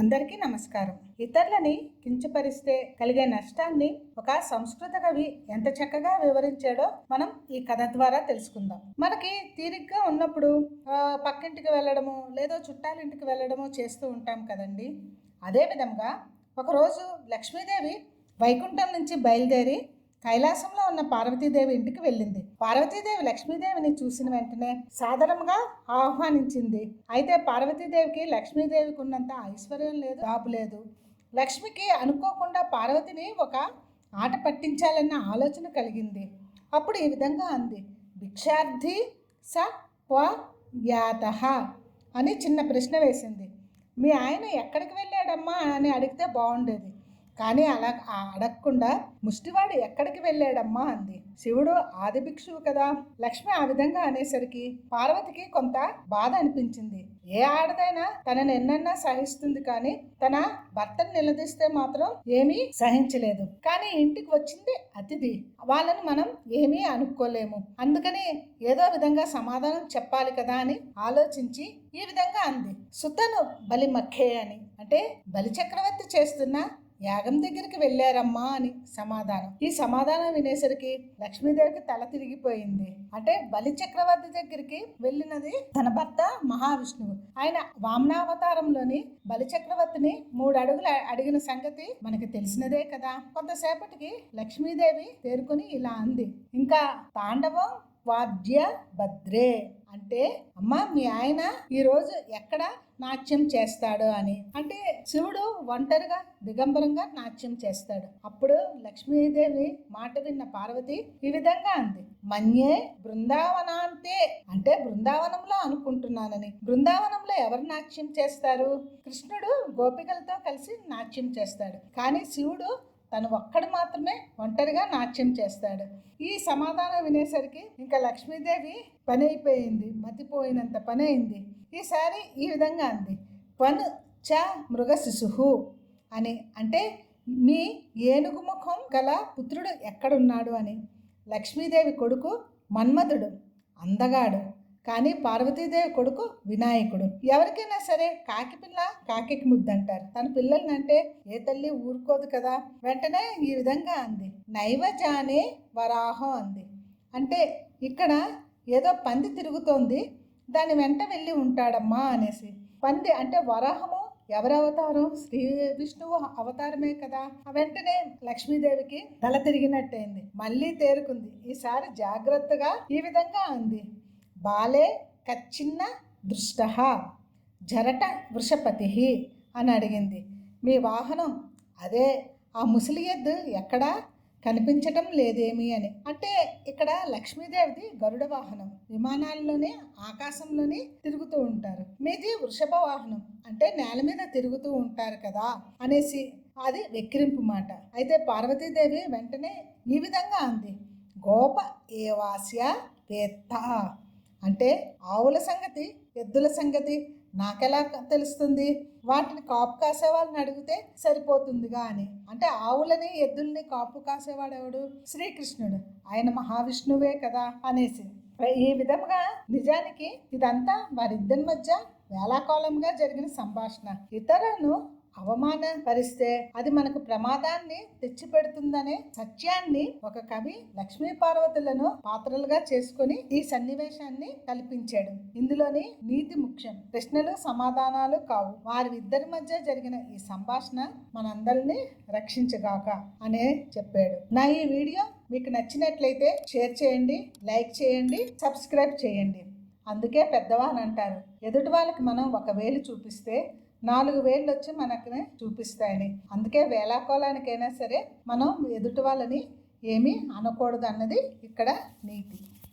అందరికీ నమస్కారం. ఇతరులని కించపరిస్తే కలిగే నష్టాన్ని ఒక సంస్కృత కవి ఎంత చక్కగా వివరించాడో మనం ఈ కథ ద్వారా తెలుసుకుందాం. మనకి తీరిగ్గా ఉన్నప్పుడు పక్కింటికి వెళ్ళడము లేదో చుట్టాలింటికి వెళ్ళడము చేస్తూ ఉంటాం కదండి. అదే విధంగా ఒకరోజు లక్ష్మీదేవి వైకుంఠం నుంచి బయలుదేరి కైలాసంలో ఉన్న పార్వతీదేవి ఇంటికి వెళ్ళింది. పార్వతీదేవి లక్ష్మీదేవిని చూసిన వెంటనే సాధారణంగా ఆహ్వానించింది. అయితే పార్వతీదేవికి లక్ష్మీదేవికి ఉన్నంత ఐశ్వర్యం లేదు దాపు లేదు. లక్ష్మికి అనుకోకుండా పార్వతిని ఒక ఆట పట్టించాలన్న ఆలోచన కలిగింది. అప్పుడు ఈ విధంగా అంది. భిక్షార్థి స యాత అని చిన్న ప్రశ్న వేసింది. మీ ఆయన ఎక్కడికి వెళ్ళాడమ్మా అని అడిగితే బాగుండేది. కానీ అలా అడగకుండా ముష్టివాడు ఎక్కడికి వెళ్ళాడమ్మా అంది. శివుడు ఆది భిక్షువు కదా లక్ష్మి ఆ విధంగా అనేసరికి పార్వతికి కొంత బాధ అనిపించింది. ఏ ఆడదైనా తనను ఎన్నన్నా సహిస్తుంది కానీ తన భర్తను నిలదీస్తే మాత్రం ఏమీ సహించలేదు. కానీ ఇంటికి వచ్చింది అతిథి. వాళ్ళని మనం ఏమీ అనుకోలేము. అందుకని ఏదో విధంగా సమాధానం చెప్పాలి కదా అని ఆలోచించి ఈ విధంగా అంది. సుతను బలి మక్కే అని. అంటే బలి చక్రవర్తి చేస్తున్న యాగం దగ్గరికి వెళ్ళారమ్మా అని సమాధానం. ఈ సమాధానం వినేసరికి లక్ష్మీదేవికి తల తిరిగిపోయింది. అంటే బలి చక్రవర్తి దగ్గరికి వెళ్ళినది తన భర్త మహావిష్ణువు. ఆయన వామనావతారంలోని బలి చక్రవర్తిని మూడు అడుగులు అడిగిన సంగతి మనకి తెలిసినదే కదా. కొంతసేపటికి లక్ష్మీదేవి తేరుకుని ఇలా అంది. ఇంకా తాండవం వాద్య భద్రే అంటే అమ్మా మీ ఆయన ఈరోజు ఎక్కడ నాట్యం చేస్తాడు అని. అంటే శివుడు ఒంటరిగా దిగంబరంగా నాట్యం చేస్తాడు. అప్పుడు లక్ష్మీదేవి మాట విన్న పార్వతి ఈ విధంగా అంది. మన్యే బృందావనాంతే. అంటే బృందావనంలో అనుకుంటున్నానని. బృందావనంలో ఎవరు నాట్యం చేస్తారు? కృష్ణుడు గోపికలతో కలిసి నాట్యం చేస్తాడు. కానీ శివుడు తను ఒక్కడు మాత్రమే ఒంటరిగా నాట్యం చేస్తాడు. ఈ సమాధానం వినేసరికి ఇంకా లక్ష్మీదేవి పని అయిపోయింది మతిపోయినంత పని అయింది ఈసారి ఈ విధంగా అంది పను చ మృగ శిశుహు అని. అంటే మీ ఏనుగు ముఖం గల పుత్రుడు ఎక్కడున్నాడు అని. లక్ష్మీదేవి కొడుకు మన్మధుడు అందగాడు. కానీ పార్వతీదేవి కొడుకు వినాయకుడు. ఎవరికైనా సరే కాకి పిల్ల కాకి ముద్దంటారు తన పిల్లల్ని అంటే ఏ తల్లి ఊరుకోదు కదా? వెంటనే ఈ విధంగా అంది. నైవజానే వరాహం అంది. అంటే ఇక్కడ ఏదో పంది తిరుగుతోంది. దాని వెంట వెళ్ళి ఉంటాడమ్మా అనేసి. పంది అంటే వరాహము ఎవరి అవతారం శ్రీ విష్ణువు అవతారమే కదా? వెంటనే లక్ష్మీదేవికి తల తిరిగినట్టయింది. మళ్ళీ తేరుకుంది. ఈసారి జాగ్రత్తగా ఈ విధంగా అంది. బాలే కచ్చిన్న దృష్ట జరట వృషపతి అని అడిగింది. మీ వాహనం? అదే ఆ ముసలి ఎద్దు ఎక్కడా? కనిపించటం లేదేమి అని. అంటే ఇక్కడ లక్ష్మీదేవిది గరుడ వాహనం. విమానాల్లోనే ఆకాశంలోనే తిరుగుతూ ఉంటారు. మీది వృషభ వాహనం. అంటే నేల మీద తిరుగుతూ ఉంటారు కదా అనేసి అది వెక్కిరింపు మాట. అయితే పార్వతీదేవి వెంటనే ఈ విధంగా అంది. గోప ఏవాస్య వేత్త. అంటే ఆవుల సంగతి ఎద్దుల సంగతి నాకెలా తెలుస్తుంది? వాటిని కాపు కాసేవాళ్ళని అడిగితే సరిపోతుందిగా అని. అంటే ఆవులని ఎద్దుల్ని కాపు కాసేవాడెవడు? శ్రీకృష్ణుడు. ఆయన మహావిష్ణువే కదా అనేసి. ఈ విధంగా నిజానికి ఇదంతా వారిద్దరి మధ్య వేలాకాలంగా జరిగిన సంభాషణ. ఇతరులను అవమానపరిస్తే అది మనకు ప్రమాదాన్ని తెచ్చిపెడుతుందనే సత్యాన్ని ఒక కవి లక్ష్మీ పార్వతులను పాత్రలుగా చేసుకుని ఈ సన్నివేశాన్ని కల్పించాడు ఇందులోని నీతి ముఖ్యం ప్రశ్నలు సమాధానాలు కావు. వారి ఇద్దరి మధ్య జరిగిన ఈ సంభాషణ మనందరినీ రక్షించగాక అనే చెప్పాడు. నా ఈ వీడియో మీకు నచ్చినట్లయితే షేర్ చేయండి లైక్ చేయండి సబ్స్క్రైబ్ చేయండి. అందుకే పెద్దవాని అంటారు ఎదుటి వాళ్ళకి మనం ఒక వేలు చూపిస్తే నాలుగు వేళ్ళు వచ్చి మనకు చూపిస్తాయని. అందుకే వేలాకోలానికైనా సరే మనం ఎదుటి వాళ్ళని ఏమీ అనకూడదు అన్నది ఇక్కడ నీతి.